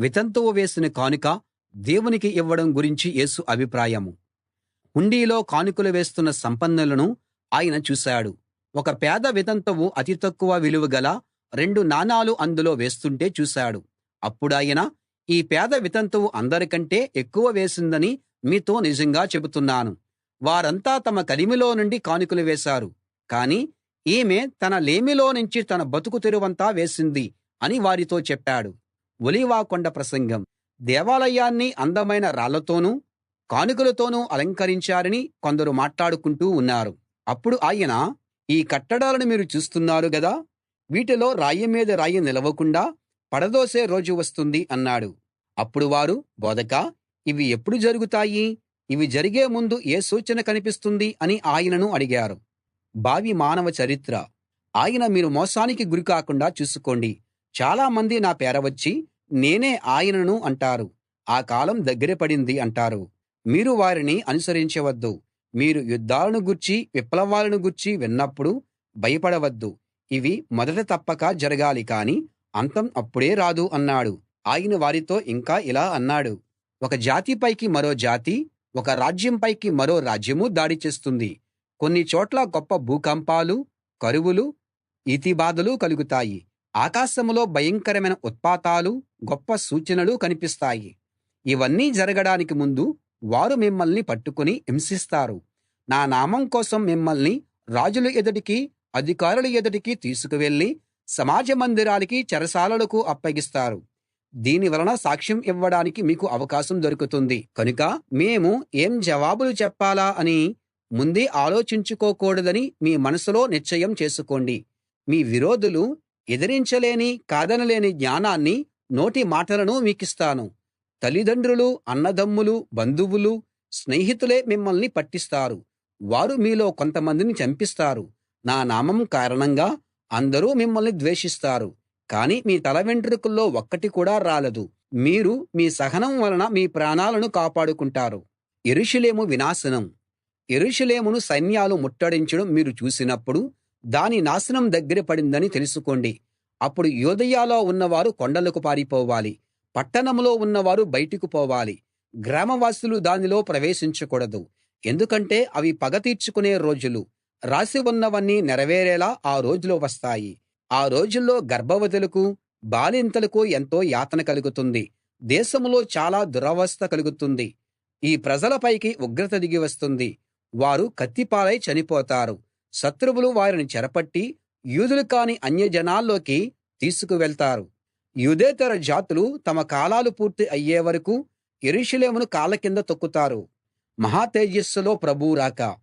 వితంతువు వేసిన కానుక దేవునికి ఇవ్వడం గురించి యేసు అభిప్రాయం హుండీలో కానుకలు వేస్తున్న సంపన్నులను ఆయన చూశాడు. ఒక పేద వితంతువు అతి తక్కువ విలువ గల రెండు నాణాలు అందులో వేస్తుంటే చూశాడు. అప్పుడాయన ఈ పేద వితంతువు అందరికంటే ఎక్కువ వేసిందని మీతో నిజంగా చెబుతున్నాను. వారంతా తమ కలిమిలో నుండి కానుకలు వేశారు. కాని ఈమె తన లేమిలో నుంచి తన బతుకు తెరువంతా వేసింది అని వారితో చెప్పాడు. ఒలీవ కొండ ప్రసంగం. దేవాలయాన్ని అందమైన రాళ్ళతోనూ కానుకలతోనూ అలంకరించారని కొందరు మాట్లాడుకుంటూ ఉన్నారు. అప్పుడు ఆయన ఈ కట్టడాలను మీరు చూస్తున్నారు గదా? వీటిలో రాయి మీద రాయి నిలవకుండా పడదోసే రోజు వస్తుంది అన్నాడు. అప్పుడు వారు బోధకా ఇవి ఎప్పుడు జరుగుతాయి? ఇవి జరిగే ముందు ఏ సూచన కనిపిస్తుంది? అని ఆయనను అడిగారు. భావి మానవ చరిత్ర. ఆయన మీరు మోసానికి గురికాకుండా చూసుకోండి. చాలా మంది నా పేర వచ్చి నేనే ఆయనను అంటారు. ఆ కాలం దగ్గర పడింది అంటారు. మీరు వారిని అనుసరించవద్దు. మీరు యుద్ధాలను గుర్చి విప్లవాలను గుర్చి విన్నప్పుడు భయపడవద్దు. ఇవి మొదట తప్పక జరగాలి కాని అంతం అప్పుడే రాదు అన్నాడు. ఆయన వారితో ఇంకా ఇలా అన్నాడు. ఒక జాతి పైకి మరో జాతి ఒక రాజ్యం పైకి మరో రాజ్యమూ దాడి చేస్తుంది. కొన్ని చోట్ల గొప్ప భూకంపాలు కరువులు ఈతిబాధలు కలుగుతాయి. ఆకాశంలో భయంకరమైన ఉత్పాతాలు గొప్ప సూచనలు కనిపిస్తాయి. ఇవన్నీ జరగడానికి ముందు వారు మిమ్మల్ని పట్టుకుని హింసిస్తారు. నా నామం కోసం మిమ్మల్ని రాజుల ఎదుటికి అధికారుల ఎదుటికి తీసుకువెళ్ళి సమాజ మందిరాలకి చెరసాలలకు అప్పగిస్తారు. దీని వలన సాక్ష్యం ఇవ్వడానికి మీకు అవకాశం దొరుకుతుంది. కనుక మేము ఏం జవాబులు చెప్పాలా అని ముందే ఆలోచించుకోకూడదని మీ మనసులో నిశ్చయం చేసుకోండి. మీ విరోధులు ఎదిరించలేని కాదనలేని జ్ఞానాన్ని నోటి మాటలను మీకిస్తాను. తల్లిదండ్రులు అన్నదమ్ములు బంధువులు స్నేహితులే మిమ్మల్ని పట్టిస్తారు. వారు మీలో కొంతమందిని చంపిస్తారు. నా నామం కారణంగా అందరూ మిమ్మల్ని ద్వేషిస్తారు. కానీ మీ తల వెంట్రుకల్లో ఒక్కటి కూడా రాలదు. మీరు మీ సహనం వలన మీ ప్రాణాలను కాపాడుకుంటారు. యెరూషలేము వినాశనం. యెరూషలేమును సైన్యాలు ముట్టడించడం మీరు చూసినప్పుడు దాని నాశనం దగ్గర పడిందని తెలుసుకోండి. అప్పుడు యూదయలో ఉన్నవారు కొండలకు పారిపోవాలి. పట్టణంలో ఉన్నవారు బయటికి పోవాలి. గ్రామవాసులు దానిలో ప్రవేశించకూడదు. ఎందుకంటే అవి పగ తీర్చుకునే రోజులు. రాసి ఉన్నవన్నీ నెరవేరేలా ఆ రోజులు వస్తాయి. ఆ రోజుల్లో గర్భవతులకు బాలింతలకు ఎంతో యాతన కలుగుతుంది. దేశంలో చాలా దురవస్థ కలుగుతుంది. ఈ ప్రజలపైకి ఉగ్రత దిగి వస్తుంది. వారు కత్తిపాలై చనిపోతారు. శత్రువులు వారిని చెరపట్టి యూదులు కాని అన్యజనాల్లోకి తీసుకువెళ్తారు. యూదేతర జాతులు తమ కాలాలు పూర్తి అయ్యే వరకు యెరూషలేమును కాళ్ళ కింద తొక్కుతారు. మహా తేజస్సులో ప్రభువు రాక.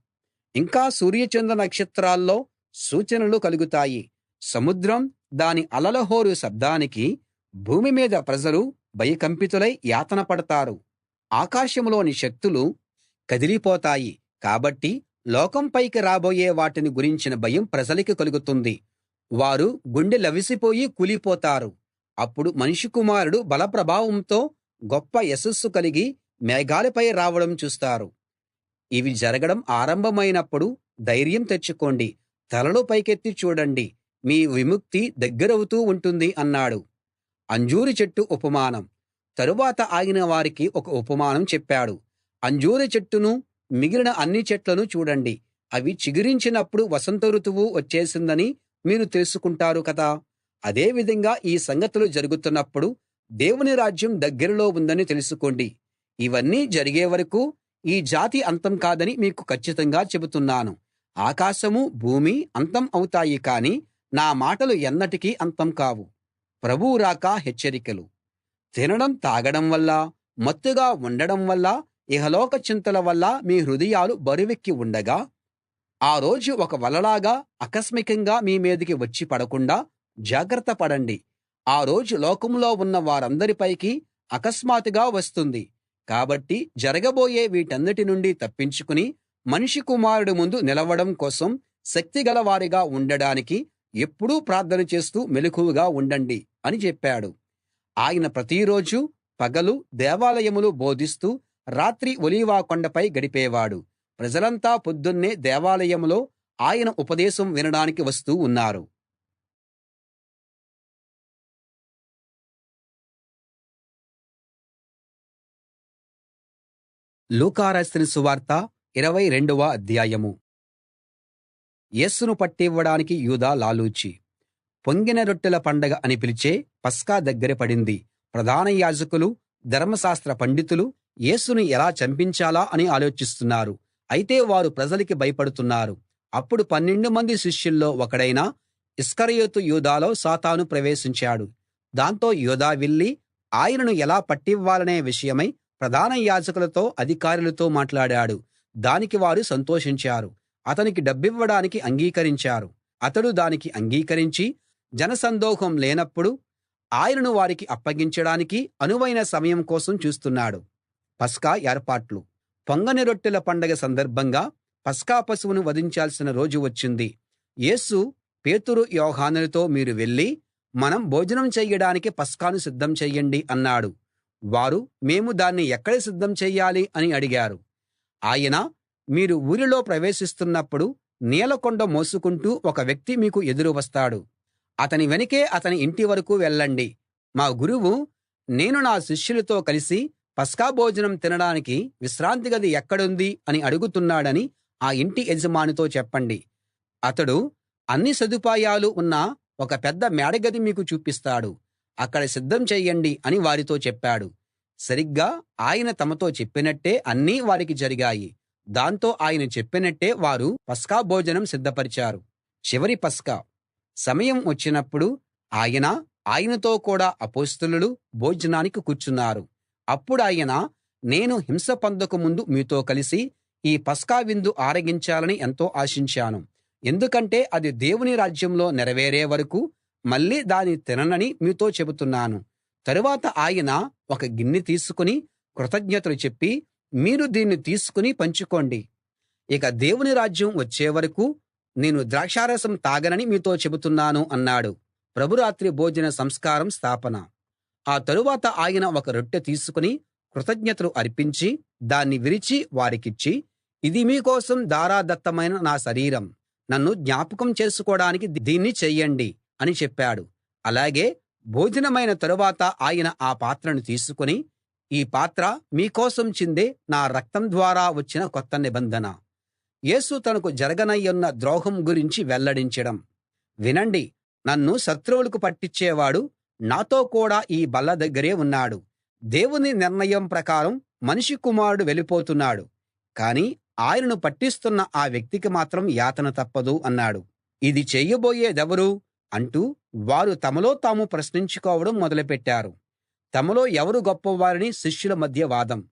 ఇంకా సూర్యచంద్ర నక్షత్రాల్లో సూచనలు కలుగుతాయి. సముద్రం దాని అలలహోరు శబ్దానికి భూమి మీద ప్రజలు భయకంపితులై యాతన పడతారు. ఆకాశంలోని శక్తులు కదిలిపోతాయి. కాబట్టి లోకం పైకి రాబోయే వాటిని గురించిన భయం ప్రజలకి కలుగుతుంది. వారు గుండె లవిసిపోయి కూలిపోతారు. అప్పుడు మనిషి కుమారుడు బల ప్రభావంతో గొప్ప యశస్సు కలిగి మేఘాలపై రావడం చూస్తారు. ఇవి జరగడం ఆరంభమైనప్పుడు ధైర్యం తెచ్చుకోండి. తలలు పైకెత్తి చూడండి. మీ విముక్తి దగ్గరవుతూ ఉంటుంది అన్నాడు. అంజూరు చెట్టు ఉపమానం. తరువాత ఆయన వారికి ఒక ఉపమానం చెప్పాడు. అంజూరు చెట్టును మిగిలిన అన్ని చెట్లను చూడండి. అవి చిగురించినప్పుడు వసంత ఋతువు వచ్చేసిందని మీరు తెలుసుకుంటారు కదా. అదే విధంగా ఈ సంగతులు జరుగుతున్నప్పుడు దేవుని రాజ్యం దగ్గరలో ఉందని తెలుసుకోండి. ఇవన్నీ జరిగే వరకు ఈ జాతి అంతం కాదని మీకు ఖచ్చితంగా చెబుతున్నాను. ఆకాశము భూమి అంతం అవుతాయి కానీ నా మాటలు ఎన్నటికీ అంతం కావు. ప్రభువు రాక హెచ్చరికలు. తినడం తాగడం వల్ల మత్తుగా ఉండడం వల్ల ఇహలోక చింతల వల్ల మీ హృదయాలు బరువెక్కి ఉండగా ఆ రోజు ఒక వలలాగా ఆకస్మికంగా మీ మీదికి వచ్చి పడకుండా జాగ్రత్త పడండి. ఆ రోజు లోకంలో ఉన్న వారందరిపైకి అకస్మాత్తుగా వస్తుంది. కాబట్టి జరగబోయే వీటన్నిటి నుండి తప్పించుకుని మనిషి కుమారుడి ముందు నిలవడం కోసం శక్తిగలవారిగా ఉండడానికి ఎప్పుడూ ప్రార్థన చేస్తూ మెలకువగా ఉండండి అని చెప్పాడు. ఆయన ప్రతిరోజూ పగలు దేవాలయములు బోధిస్తూ రాత్రి ఒలీవా కొండపై గడిపేవాడు. ప్రజలంతా పొద్దున్నే దేవాలయంలో ఆయన ఉపదేశం వినడానికి వస్తూ ఉన్నారు. లూకా సువార్త ఇరవై రెండవ అధ్యాయము. యేసును పట్టివ్వడానికి యూదా లాలూచి పొంగిన రొట్టెల పండగ అని పిలిచే పస్కా దగ్గర పడింది. ప్రధాన యాజకులు ధర్మశాస్త్ర పండితులు యేసును ఎలా చంపించాలా అని ఆలోచిస్తున్నారు. అయితే వారు ప్రజలకి భయపడుతున్నారు. అప్పుడు పన్నెండు మంది శిష్యుల్లో ఒకడైన ఇస్కరియోతు యూదాలో సాతాను ప్రవేశించాడు. దాంతో యూదా వెళ్ళి ఆయనను ఎలా పట్టివ్వాలనే విషయమై ప్రధాన యాజకులతో అధికారులతో మాట్లాడాడు. దానికి వారు సంతోషించారు. అతనికి డబ్బివ్వడానికి అంగీకరించారు. అతడు దానికి అంగీకరించి జనసందోహం లేనప్పుడు ఆయనను వారికి అప్పగించడానికి అనువైన సమయం కోసం చూస్తున్నాడు. పస్కా ఏర్పాట్లు. పొంగని రొట్టెల పండగ సందర్భంగా పస్కా పశువును వధించాల్సిన రోజు వచ్చింది. యేసు పేతురు యోహానులతో మీరు వెళ్ళి మనం భోజనం చెయ్యడానికి పస్కాను సిద్ధం చెయ్యండి అన్నాడు. వారు మేము దాన్ని ఎక్కడ సిద్ధం చెయ్యాలి అని అడిగారు. ఆయన మీరు ఊరిలో ప్రవేశిస్తున్నప్పుడు నీలకొండ మోసుకుంటూ ఒక వ్యక్తి మీకు ఎదురు వస్తాడు. అతని వెనకే అతని ఇంటి వరకు వెళ్ళండి. మా గురువు నేను నా శిష్యులతో కలిసి పస్కా భోజనం తినడానికి విశ్రాంతి గది ఎక్కడుంది అని అడుగుతున్నాడని ఆ ఇంటి యజమానితో చెప్పండి. అతడు అన్ని సదుపాయాలు ఉన్న ఒక పెద్ద మేడగది మీకు చూపిస్తాడు. అక్కడ సిద్ధం చెయ్యండి అని వారితో చెప్పాడు. సరిగ్గా ఆయన తమతో చెప్పినట్టే అన్నీ వారికి జరిగాయి. దాంతో ఆయన చెప్పినట్టే వారు పస్కా భోజనం సిద్ధపరిచారు. చివరి పస్కా. సమయం వచ్చినప్పుడు ఆయన ఆయనతో కూడా అపోస్తులు భోజనానికి కూర్చున్నారు. అప్పుడాయన నేను హింస పొందక ముందు మీతో కలిసి ఈ పస్కా విందు ఆరగించాలని ఎంతో ఆశించాను. ఎందుకంటే అది దేవుని రాజ్యంలో నెరవేరే వరకూ మళ్ళీ దాన్ని తిననని మీతో చెబుతున్నాను. తరువాత ఆయన ఒక గిన్నె తీసుకుని కృతజ్ఞతలు చెప్పి మీరు దీన్ని తీసుకుని పంచుకోండి. ఇక దేవుని రాజ్యం వచ్చే వరకూ నేను ద్రాక్షారసం తాగనని మీతో చెబుతున్నాను అన్నాడు. ప్రభురాత్రి భోజన సంస్కారం స్థాపన. ఆ తరువాత ఆయన ఒక రొట్టె తీసుకుని కృతజ్ఞతలు అర్పించి దాన్ని విరిచి వారికిచ్చి ఇది మీకోసం ధారాదత్తమైన నా శరీరం. నన్ను జ్ఞాపకం చేసుకోడానికి దీన్ని చెయ్యండి అని చెప్పాడు. అలాగే భోజనమైన తరువాత ఆయన ఆ పాత్రను తీసుకుని ఈ పాత్ర మీకోసం చిందే నా రక్తం ద్వారా వచ్చిన కొత్త నిబంధన. యేసు తనకు జరగనయ్యున్న ద్రోహం గురించి వెల్లడించడం. వినండి నన్ను శత్రువులకు పట్టించేవాడు నాతో కూడా ఈ బల్ల దగ్గరే ఉన్నాడు. దేవుని నిర్ణయం ప్రకారం మనిషి కుమారుడు వెళ్ళిపోతున్నాడు. కానీ ఆయనను పట్టిస్తున్న ఆ వ్యక్తికి మాత్రం యాతన తప్పదు అన్నాడు. ఇది చెయ్యబోయేదెవరు అంటూ వారు తమలో తాము ప్రశ్నించుకోవడం మొదలుపెట్టారు. తమలో ఎవరు గొప్పవారని? శిష్యుల మధ్య వాదం.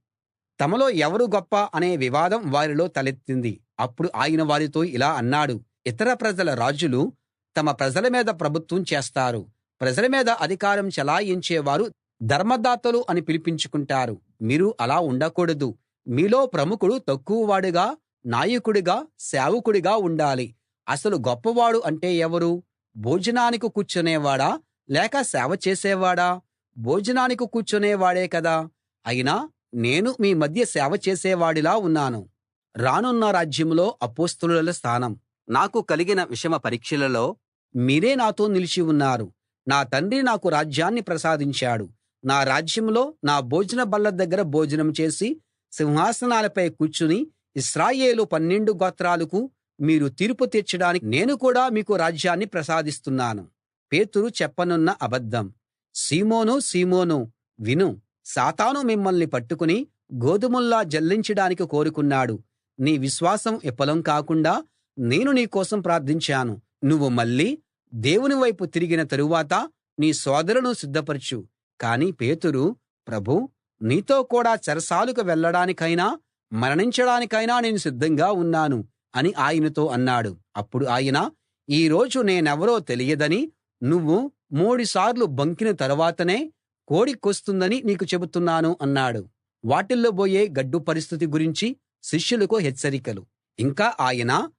తమలో ఎవరు గొప్ప అనే వివాదం వారిలో తలెత్తింది. అప్పుడు ఆయన వారితో ఇలా అన్నాడు. ఇతర ప్రజల రాజులు తమ ప్రజల మీద ప్రభుత్వం చేస్తారు. ప్రజల మీద అధికారం చెలాయించేవారు ధర్మదాతలు అని పిలిపించుకుంటారు. మీరు అలా ఉండకూడదు. మీలో ప్రముఖుడు తక్కువవాడుగా నాయకుడిగా సేవకుడిగా ఉండాలి. అసలు గొప్పవాడు అంటే ఎవరు? భోజనానికి కూర్చునేవాడా? లేక సేవ చేసేవాడా? భోజనానికి కూర్చునేవాడే కదా. అయినా నేను మీ మధ్య సేవ చేసేవాడిలా ఉన్నాను. రానున్న రాజ్యంలో అపోస్తులుల స్థానం. నాకు కలిగిన విషమ పరీక్షలలో మీరే నాతో నిలిచి ఉన్నారు. నా తండ్రి నాకు రాజ్యాన్ని ప్రసాదించాడు. నా రాజ్యంలో నా భోజన బల్ల దగ్గర భోజనం చేసి సింహాసనాలపై కూర్చుని ఇస్రాయేలు పన్నెండు గోత్రాలకు మీరు తీర్పు తీర్చడానికి నేను కూడా మీకు రాజ్యాన్ని ప్రసాదిస్తున్నాను. పేతురు చెప్పనున్న అబద్ధం. సీమోను సీమోను విను. సాతాను మిమ్మల్ని పట్టుకుని గోధుమల్లా జల్లించడానికి కోరుకున్నాడు. నీ విశ్వాసం విఫలం కాకుండా నేను నీ కోసం ప్రార్థించాను. నువ్వు మళ్ళీ దేవుని వైపు తిరిగిన తరువాత నీ సోదరులను సిద్ధపరచు. కానీ పేతురు ప్రభూ నీతో కూడా చెరసాలకు వెళ్ళడానికైనా మరణించడానికైనా నేను సిద్ధంగా ఉన్నాను అని ఆయనతో అన్నాడు. అప్పుడు ఆయన ఈ రోజు నేనెవరో తెలియదని నువ్వు మూడుసార్లు బొంకిన తరువాతనే కోడి కొస్తుందని నీకు చెబుతున్నాను అన్నాడు. వాటిల్లో బోయే గడ్డు పరిస్థితి గురించి శిష్యులకు హెచ్చరికలు. ఇంకా ఆయన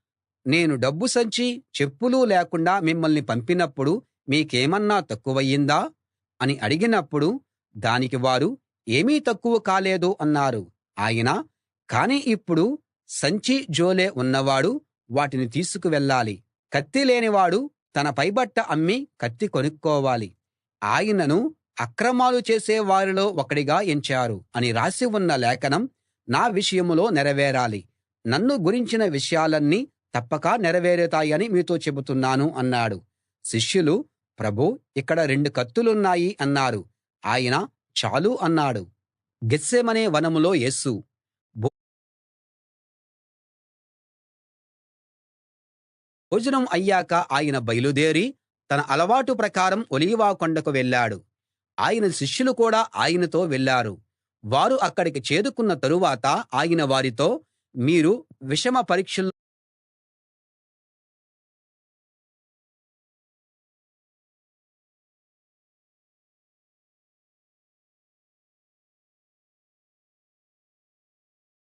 నేను డబ్బు సంచి చెప్పులు లేకుండా మిమ్మల్ని పంపినప్పుడు మీకేమన్నా తక్కువయిందా అని అడిగినప్పుడు దానికి వారు ఏమీ తక్కువ కాలేదు అన్నారు. ఆయన కానీ ఇప్పుడు సంచి జోలె ఉన్నవాడు వాటిని తీసుకు వెళ్ళాలి కత్తి లేనివాడు తన పైబట్ట అమ్మి కత్తి కొనుక్కోవాలి. ఆయనను అక్రమాలు చేసే వారిలో ఒకడిగా ఎంచారు అని రాసి ఉన్న లేఖనం నా విషయంలో నెరవేరాలి. నన్ను గురించిన విషయాలన్నీ తప్పక నెరవేరుతాయని మీతో చెబుతున్నాను అన్నాడు. శిష్యులు ప్రభూ ఇక్కడ రెండు కత్తులున్నాయి అన్నారు. ఆయన చాలు అన్నాడు. గెత్సేమనే వనంలో యేసు. భోజనం అయ్యాక ఆయన బయలుదేరి తన అలవాటు ప్రకారం ఒలీవా కొండకు వెళ్ళాడు. ఆయన శిష్యులు కూడా ఆయనతో వెళ్ళారు. వారు అక్కడికి చేరుకున్న తరువాత ఆయన వారితో మీరు విషమ పరీక్షలు